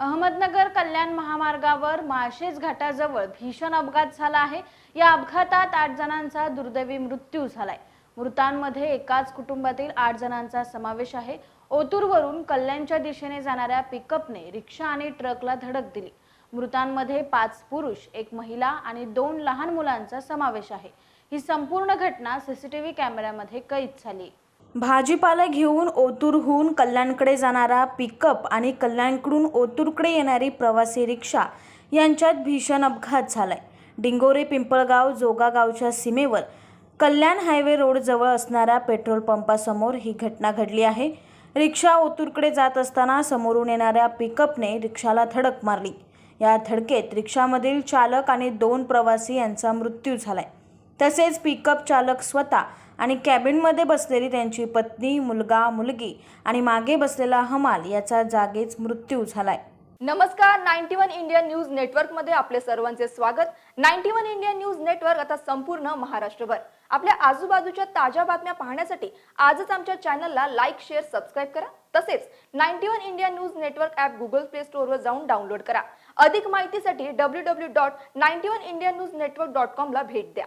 अहमदनगर कल्याण महामार्गावर माळशेज घाटाजवळ भीषण अपघात झाला आहे. या अपघातात आठ जणांचा दुर्दैवी मृत्यू झालाय. मृतांमध्ये एकाच कुटुंबातील आठ जणांचा समावेश आहे. ओतूरवरून कल्याणच्या दिशेने जाणाऱ्या पिकअपने रिक्षा आणि ट्रकला धडक दिली. मृतांमध्ये पाच पुरुष एक महिला आणि दोन लहान मुलांचा समावेश आहे. ही संपूर्ण घटना सीसीटीव्ही कॅमेऱ्यामध्ये कैद झाली. भाजीपाला घेऊन ओतूरहून कल्याणकडे जाणारा पिकअप आणि कल्याणकडून ओतूरकडे येणारी प्रवासी रिक्षा यांच्यात भीषण अपघात झालाय. डिंगोरे पिंपळगाव जोगागावच्या सीमेवर कल्याण हायवे रोडजवळ असणाऱ्या पेट्रोल पंपासमोर ही घटना घडली आहे. रिक्षा ओतूरकडे जात असताना समोरून येणाऱ्या पिकअपने रिक्षाला धडक मारली. या धडकेत रिक्षामधील चालक आणि दोन प्रवासी यांचा मृत्यू झालाय. तसेच पिकअप चालक स्वतः आणि कॅबिनमध्ये बसलेली त्यांची पत्नी मुलगा मुलगी आणि मागे बसलेला हमाल याचा जागीच मृत्यू झालाय. नमस्कार नाईन्टी वन इंडियन न्यूज नेटवर्कमध्ये आपले सर्वांचे स्वागत. Ninety one Indian news network आता संपूर्ण महाराष्ट्रभर. आपल्या आजूबाजूच्या ताज्या बातम्या पाहण्यासाठी आजच आमच्या चॅनलला लाईक शेअर सबस्क्राईब करा. तसेच ninety one India news network app Google play स्टोअरवर जाऊन डाउनलोड करा. अधिक माहितीसाठी W W dot ninety one India news network dot कॉमला भेट द्या.